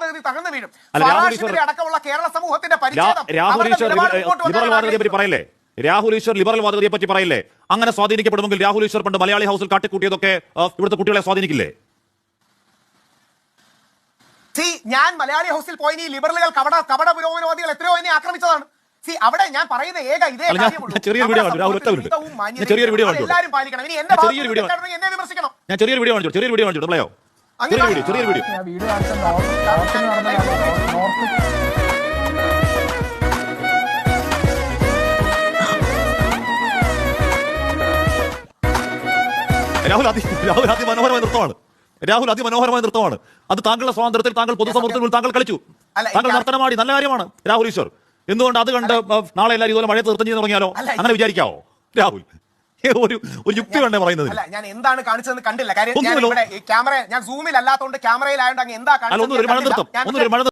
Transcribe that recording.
തകർന്നു വീഴും. അടക്കമുള്ള കേരള സമൂഹത്തിന്റെ രാഹുൽ ഈശ്വർ ലിബറൽ വാദഗതിയെ പറ്റി പറയില്ലേ? രാഹുൽ ഈശ്വർ ലിബറൽ വാദഗതിയെ പറ്റി പറയില്ലേ? അങ്ങനെ സ്വാധീനിക്കപ്പെടുമെങ്കിൽ രാഹുൽ ഈശ്വർ പണ്ട് മലയാളി ഹൗസിൽ കാട്ടിക്കൂട്ടിയതൊക്കെ ഇവിടുത്തെ കുട്ടികളെ സ്വാധീനിക്കില്ലേ? സി ഞാൻ മലയാളി ഹൗസിൽ പോയി ഈ ലിബറലുകൾ കവട കവട പുരോഗമനവാദികൾ എത്രയോ എന്നെ ആക്രമിച്ചതാണ്. സി അവിടെ ഞാൻ പറയുന്ന ഏക ഇതേ ചെറിയൊരു വീഡിയോ ചെറിയൊരു വീഡിയോ എല്ലാവരും പാലിക്കണം. ഇനി എന്നെ വിമർശിക്കണം. ഞാൻ ചെറിയൊരു വീഡിയോ കാണിച്ചു. ചെറിയൊരു വീഡിയോ കാണിച്ചു. നമ്മളെയോ? ചെറിയൊരു വീഡിയോ ചെറിയൊരു വീഡിയോ. വീഡിയോ കാണിച്ച നോർത്ത് നോർത്തിൽ നടന്ന നോർത്ത്. രാഹുൽ അതി രാഹുൽ അതിമനോഹരമായ നൃത്തമാണ്. രാഹുൽ അതിമനോഹരമായ നൃത്തമാണ്. അത് താങ്കളുടെ സ്വാതന്ത്ര്യത്തിൽ താങ്കൾ പൊതുസമൂഹത്തിൽ താങ്കൾ കളിച്ചു. താങ്കൾ നർത്തനമാടി നല്ല കാര്യമാണ് രാഹുൽ ഈശ്വർ. എന്തുകൊണ്ട് അത് കണ്ട് നാളെ എല്ലാവരും ഇതുപോലെ മഴയത്ത് നൃത്തം ചെയ്ത് തുടങ്ങിയാലോ അങ്ങനെ വിചാരിക്കാവോ? രാഹുൽ. ഒരു ഒരു യുക്തി വേണ്ടേ പറയുന്നത് അല്ല ഞാൻ എന്താണ് കാണിച്ചതെന്ന് കണ്ടില്ല. കാര്യം ഞാൻ ഇവിടെ ഈ ക്യാമറ ഞാൻ സൂമിൽ അല്ലാത്തതുകൊണ്ട് ക്യാമറയിലായതുകൊണ്ട് അങ്ങ് എന്താ അല്ല